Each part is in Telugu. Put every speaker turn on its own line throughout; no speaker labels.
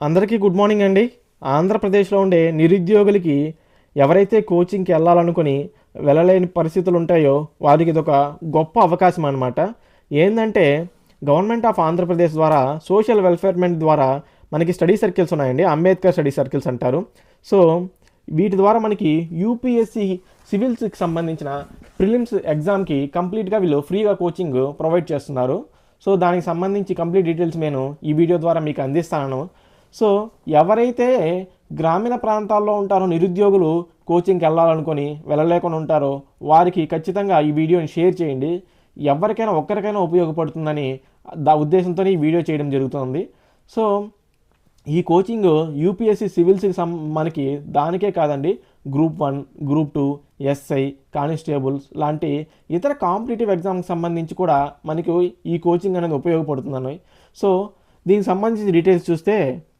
అందరికీ గుడ్ మార్నింగ్ అండి. ఆంధ్రప్రదేశ్లో ఉండే నిరుద్యోగులకి ఎవరైతే కోచింగ్కి వెళ్ళాలనుకుని వెళ్ళలేని పరిస్థితులు ఉంటాయో వారికి ఇదొక గొప్ప అవకాశం అనమాట ఏంటంటే గవర్నమెంట్ ఆఫ్ ఆంధ్రప్రదేశ్ ద్వారా సోషల్ వెల్ఫేర్మెంట్ ద్వారా మనకి స్టడీ సర్కిల్స్ ఉన్నాయండి. అంబేద్కర్ స్టడీ సర్కిల్స్ అంటారు. సో వీటి ద్వారా మనకి యూపీఎస్సి సివిల్స్కి సంబంధించిన ప్రిలిమ్స్ ఎగ్జామ్కి కంప్లీట్గా వీళ్ళు ఫ్రీగా కోచింగ్ ప్రొవైడ్ చేస్తున్నారు. సో దానికి సంబంధించి కంప్లీట్ డీటెయిల్స్ నేను ఈ వీడియో ద్వారా మీకు అందిస్తాను. సో ఎవరైతే గ్రామీణ ప్రాంతాల్లో ఉంటారో నిరుద్యోగులు కోచింగ్కి వెళ్ళాలనుకొని వెళ్ళలేకుండా ఉంటారో వారికి ఖచ్చితంగా ఈ వీడియోని షేర్ చేయండి. ఎవరికైనా ఒక్కరికైనా ఉపయోగపడుతుందని దా ఉద్దేశంతో ఈ వీడియో చేయడం జరుగుతుంది. సో ఈ కోచింగ్ యూపీఎస్సి సివిల్స్కి సం మనకి దానికే కాదండి. Group one group two SI constables లాంటి ఇతర కాంపిటేటివ్ ఎగ్జామ్కి సంబంధించి కూడా మనకి ఈ కోచింగ్ అనేది ఉపయోగపడుతుందని. సో దీనికి సంబంధించిన డీటెయిల్స్ చూస్తే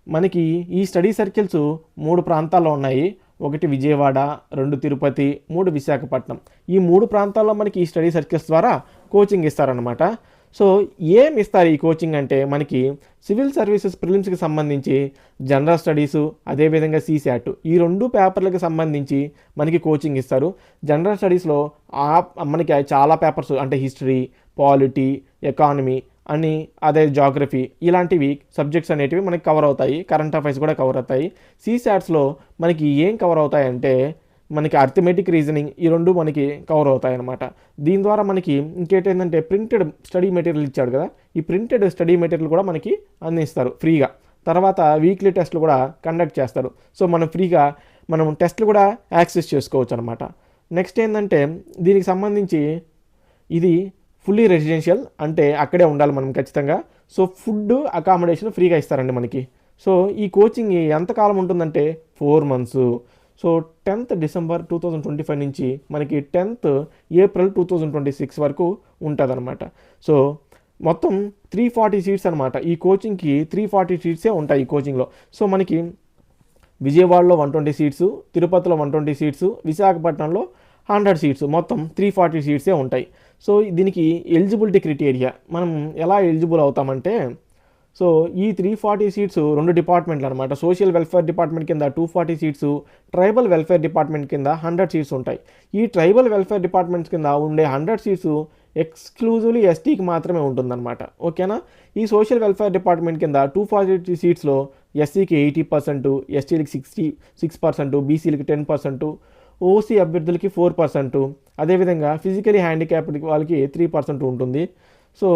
మనకి ఈ స్టడీ సర్కిల్స్ మూడు ప్రాంతాల్లో ఉన్నాయి. ఒకటి విజయవాడ రెండు తిరుపతి మూడు విశాఖపట్నం. ఈ మూడు ప్రాంతాల్లో మనకి ఈ స్టడీ సర్కిల్స్ ద్వారా కోచింగ్ ఇస్తారనమాట సో ఏం ఇస్తారు ఈ కోచింగ్ అంటే మనకి సివిల్ సర్వీసెస్ ప్రిలిమ్స్కి సంబంధించి జనరల్ స్టడీసు అదేవిధంగా సీసాట్ ఈ రెండు పేపర్లకు సంబంధించి మనకి కోచింగ్ ఇస్తారు. జనరల్ స్టడీస్లో మనకి చాలా పేపర్స్ అంటే హిస్టరీ పాలిటీ ఎకానమీ అని అదే జాగ్రఫీ ఇలాంటివి సబ్జెక్ట్స్ అనేటివి మనకి కవర్ అవుతాయి కరెంట్ అఫైర్స్ కూడా కవర్ అవుతాయి. సీశాట్స్లో మనకి ఏం కవర్ అవుతాయంటే మనకి అర్థమెటిక్ రీజనింగ్ ఈ రెండు మనకి కవర్ అవుతాయి అనమాట దీని ద్వారా మనకి ఇంకేంటంటే ప్రింటెడ్ స్టడీ మెటీరియల్ ఇచ్చాడు కదా ఈ ప్రింటెడ్ స్టడీ మెటీరియల్ కూడా మనకి అందిస్తారు ఫ్రీగా తర్వాత వీక్లీ టెస్ట్లు కూడా కండక్ట్ చేస్తారు. సో మనం ఫ్రీగా మనం టెస్ట్లు కూడా యాక్సెస్ చేసుకోవచ్చు అనమాట నెక్స్ట్ ఏంటంటే దీనికి సంబంధించి ఇది ఫుల్లీ రెసిడెన్షియల్ అంటే అక్కడే ఉండాలి మనం ఖచ్చితంగా. సో ఫుడ్ అకామిడేషన్ ఫ్రీగా ఇస్తారండి మనకి. సో ఈ కోచింగ్ ఎంతకాలం ఉంటుందంటే four months. So tenth December two thousand twenty five నుంచి మనకి tenth April two thousand twenty six వరకు ఉంటుందన్నమాట. సో మొత్తం త్రీ ఫార్టీ సీట్స్ అనమాట ఈ కోచింగ్కి త్రీ ఫార్టీ సీట్సే ఉంటాయి ఈ కోచింగ్లో. సో మనకి విజయవాడలో వన్ ట్వంటీ సీట్స్ తిరుపతిలో వన్ ట్వంటీ సీట్స్ విశాఖపట్నంలో హండ్రెడ్ సీట్స్. మొత్తం త్రీ ఫార్టీ సీట్సే ఉంటాయి. సో దీనికి ఎలిజిబిలిటీ క్రిటీరియా మనం ఎలా ఎలిజిబుల్ అవుతామంటే సో ఈ త్రీ ఫార్టీ సీట్స్ రెండు డిపార్ట్మెంట్లు అనమాట సోషల్ వెల్ఫేర్ డిపార్ట్మెంట్ కింద two forty seats tribal welfare department కింద హండ్రెడ్ సీట్స్ ఉంటాయి. ఈ ట్రైబల్ వెల్ఫేర్ డిపార్ట్మెంట్స్ కింద ఉండే హండ్రెడ్ సీట్స్ ఎక్స్క్లూజివ్లీ ఎస్టీకి మాత్రమే ఉంటుందన్నమాట. ఓకేనా ఈ సోషల్ వెల్ఫేర్ డిపార్ట్మెంట్ కింద టూ ఫార్టీ సీట్స్లో ఎస్సీకి ఎయిటీ పర్సెంట్ ఎస్టీలకి సిక్స్టీ సిక్స్ పర్సెంట్ బీసీలకి టెన్ పర్సెంట్ ఓసీ అభ్యర్థులకి ఫోర్ పర్సెంట్ అదేవిధంగా ఫిజికలీ హ్యాండిక్యాప్డ్ వాళ్ళకి త్రీ పర్సెంట్ ఉంటుంది. సో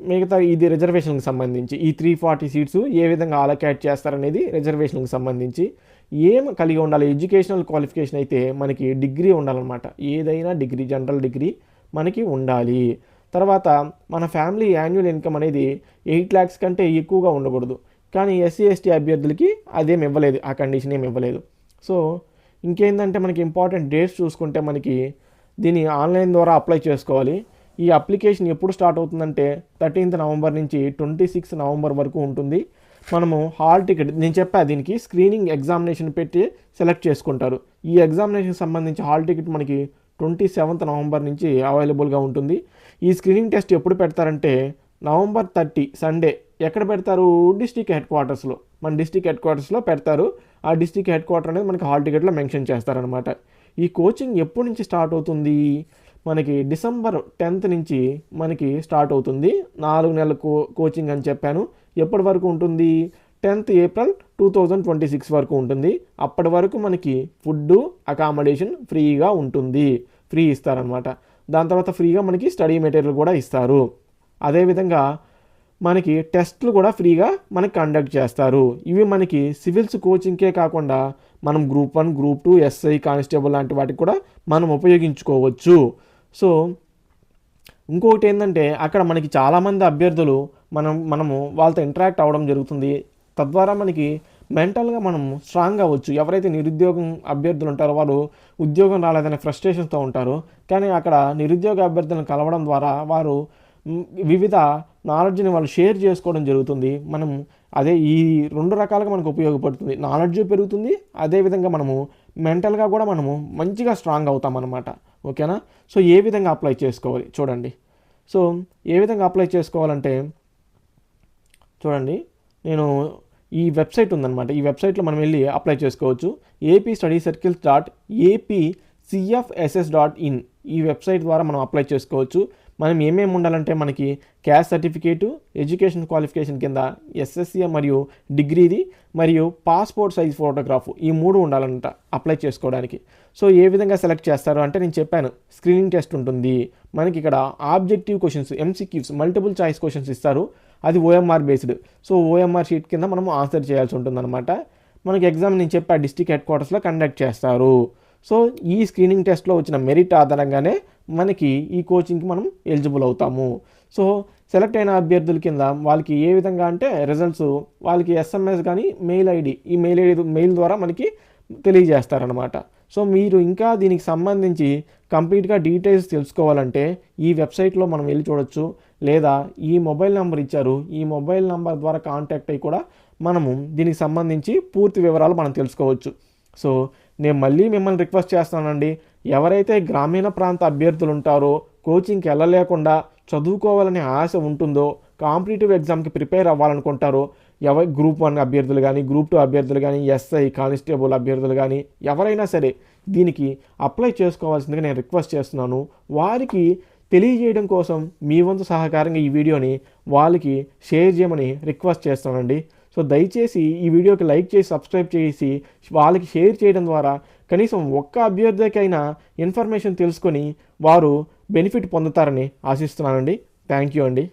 మిగతా ఇది రిజర్వేషన్కి సంబంధించి. ఈ త్రీ ఫార్టీ సీట్స్ ఏ విధంగా అలొకేట్ చేస్తారనేది రిజర్వేషన్కి సంబంధించి. ఏం కలిగి ఉండాలి? ఎడ్యుకేషనల్ క్వాలిఫికేషన్ అయితే మనకి డిగ్రీ ఉండాలన్నమాట. ఏదైనా డిగ్రీ జనరల్ డిగ్రీ మనకి ఉండాలి. తర్వాత మన ఫ్యామిలీ యాన్యువల్ ఇన్కమ్ అనేది ఎయిట్ ల్యాక్స్ కంటే ఎక్కువగా ఉండకూడదు. కానీ ఎస్సీ ఎస్టీ అభ్యర్థులకి అదేమి ఇవ్వలేదు. ఆ కండిషన్ ఏమి ఇవ్వలేదు. సో ఇంకేంటంటే మనకి ఇంపార్టెంట్ డేట్స్ చూసుకుంటే మనకి దీన్ని ఆన్లైన్ ద్వారా అప్లై చేసుకోవాలి. ఈ అప్లికేషన్ ఎప్పుడు స్టార్ట్ అవుతుందంటే థర్టీన్త్ నవంబర్ నుంచి ట్వంటీ సిక్స్ నవంబర్ వరకు ఉంటుంది. మనము హాల్ టికెట్ నేను చెప్పా దీనికి స్క్రీనింగ్ ఎగ్జామినేషన్ పెట్టి సెలెక్ట్ చేసుకుంటారు. ఈ ఎగ్జామినేషన్ సంబంధించి హాల్ టికెట్ మనకి ట్వంటీ సెవెంత్ నవంబర్ నుంచి అవైలబుల్గా ఉంటుంది. ఈ స్క్రీనింగ్ టెస్ట్ ఎప్పుడు పెడతారంటే నవంబర్ థర్టీ సండే. ఎక్కడ పెడతారు? డిస్టిక్ హెడ్ క్వార్టర్స్లో. మన డిస్టిక్ హెడ్ క్వార్టర్స్లో పెడతారు. ఆ డిస్టిక్ హెడ్ క్వార్టర్ అనేది మనకి హాల్ టికెట్లో మెన్షన్ చేస్తారనమాట ఈ కోచింగ్ ఎప్పటి నుంచి స్టార్ట్ అవుతుంది? మనకి డిసెంబర్ టెన్త్ నుంచి మనకి స్టార్ట్ అవుతుంది. నాలుగు నెలల కో కోచింగ్ అని చెప్పాను. ఎప్పటి వరకు ఉంటుంది? Tenth April two thousand twenty six వరకు ఉంటుంది. అప్పటి వరకు మనకి ఫుడ్ అకామిడేషన్ ఫ్రీగా ఉంటుంది. ఫ్రీ ఇస్తారనమాట దాని తర్వాత ఫ్రీగా మనకి స్టడీ మెటీరియల్ కూడా ఇస్తారు. అదేవిధంగా మనకి టెస్ట్లు కూడా ఫ్రీగా మనకి కండక్ట్ చేస్తారు. ఇవి మనకి సివిల్స్ కోచింగ్కే కాకుండా మనం group one group two SI constable లాంటి వాటికి కూడా మనం ఉపయోగించుకోవచ్చు. సో ఇంకొకటి ఏంటంటే అక్కడ మనకి చాలామంది అభ్యర్థులు మనం మనము వాళ్ళతో ఇంటరాక్ట్ అవ్వడం జరుగుతుంది. తద్వారా మనకి మెంటల్గా మనం స్ట్రాంగ్ అవ్వచ్చు. ఎవరైతే నిరుద్యోగం అభ్యర్థులు ఉంటారో వాళ్ళు ఉద్యోగం రాలేదనే ఫ్రస్ట్రేషన్తో ఉంటారు. కానీ అక్కడ నిరుద్యోగ అభ్యర్థులను కలవడం ద్వారా వారు వివిధ నాలెడ్జ్ని వాళ్ళు షేర్ చేసుకోవడం జరుగుతుంది. మనం అదే ఈ రెండు రకాలుగా మనకు ఉపయోగపడుతుంది. నాలెడ్జ్ పెరుగుతుంది అదేవిధంగా మనము మెంటల్గా కూడా మనము మంచిగా స్ట్రాంగ్ అవుతాం అనమాట ఓకేనా? సో ఏ విధంగా అప్లై చేసుకోవాలి? చూడండి. సో ఏ విధంగా అప్లై చేసుకోవాలంటే చూడండి. నేను ఈ వెబ్సైట్ ఉందన్నమాట. ఈ వెబ్సైట్లో మనం వెళ్ళి అప్లై చేసుకోవచ్చు. AP study circles dot AP CFSS dot in ఈ వెబ్సైట్ ద్వారా మనం అప్లై చేసుకోవచ్చు. మనం ఏమేమి ఉండాలంటే మనకి క్యాస్ట్ సర్టిఫికేటు ఎడ్యుకేషన్ క్వాలిఫికేషన్ కింద ఎస్ఎస్సీ మరియు డిగ్రీది మరియు పాస్పోర్ట్ సైజ్ ఫోటోగ్రాఫ్ ఈ మూడు ఉండాలంట అప్లై చేసుకోవడానికి. సో ఏ విధంగా సెలెక్ట్ చేస్తారు అంటే నేను చెప్పాను స్క్రీనింగ్ టెస్ట్ ఉంటుంది. మనకి ఇక్కడ objective questions MCQs multiple choice questions ఇస్తారు. అది OMR based. So OMR sheet కింద మనం ఆన్సర్ చేయాల్సి ఉంటుందన్నమాట. మనకి ఎగ్జామ్ నేను చెప్పా డిస్టిక్ హెడ్ క్వార్టర్స్లో కండక్ట్ చేస్తారు. సో ఈ స్క్రీనింగ్ టెస్ట్లో వచ్చిన మెరిట్ ఆధారంగానే మనకి ఈ కోచింగ్కి మనం ఎలిజిబుల్ అవుతాము. సో సెలెక్ట్ అయిన అభ్యర్థుల కింద వాళ్ళకి ఏ విధంగా అంటే రిజల్ట్స్ వాళ్ళకి ఎస్ఎంఎస్ కానీ mail ID email ID mail ద్వారా మనకి తెలియజేస్తారనమాట సో మీరు ఇంకా దీనికి సంబంధించి కంప్లీట్గా డీటెయిల్స్ తెలుసుకోవాలంటే ఈ వెబ్సైట్లో మనం వెళ్ళి చూడొచ్చు. లేదా ఈ మొబైల్ నెంబర్ ఇచ్చారు. ఈ మొబైల్ నెంబర్ ద్వారా కాంటాక్ట్ అయ్యి కూడా మనము దీనికి సంబంధించి పూర్తి వివరాలు మనం తెలుసుకోవచ్చు. సో నేను మళ్ళీ మిమ్మల్ని రిక్వెస్ట్ చేస్తానండి. ఎవరైతే గ్రామీణ ప్రాంత అభ్యర్థులు ఉంటారో కోచింగ్కి వెళ్ళలేకుండా చదువుకోవాలనే ఆశ ఉంటుందో కాంపిటేటివ్ ఎగ్జామ్కి ప్రిపేర్ అవ్వాలనుకుంటారో ఎవ గ్రూప్ వన్ అభ్యర్థులు కానీ గ్రూప్ టూ అభ్యర్థులు కానీ ఎస్ఐ కానిస్టేబుల్ అభ్యర్థులు కానీ ఎవరైనా సరే దీనికి అప్లై చేసుకోవాల్సిందిగా నేను రిక్వెస్ట్ చేస్తున్నాను. వారికి తెలియజేయడం కోసం మీ వంతు సహకారంగా ఈ వీడియోని వాళ్ళకి షేర్ చేయమని రిక్వెస్ట్ చేస్తానండి. సో దయచేసి ఈ వీడియోకి లైక్ చేసి సబ్స్క్రైబ్ చేసి వాళ్ళకి షేర్ చేయడం ద్వారా కనీసం ఒక్క అభ్యర్థికైనా ఇన్ఫర్మేషన్ తెలుసుకొని వారు బెనిఫిట్ పొందుతారని ఆశిస్తున్నానండి. థ్యాంక్ యూ అండి.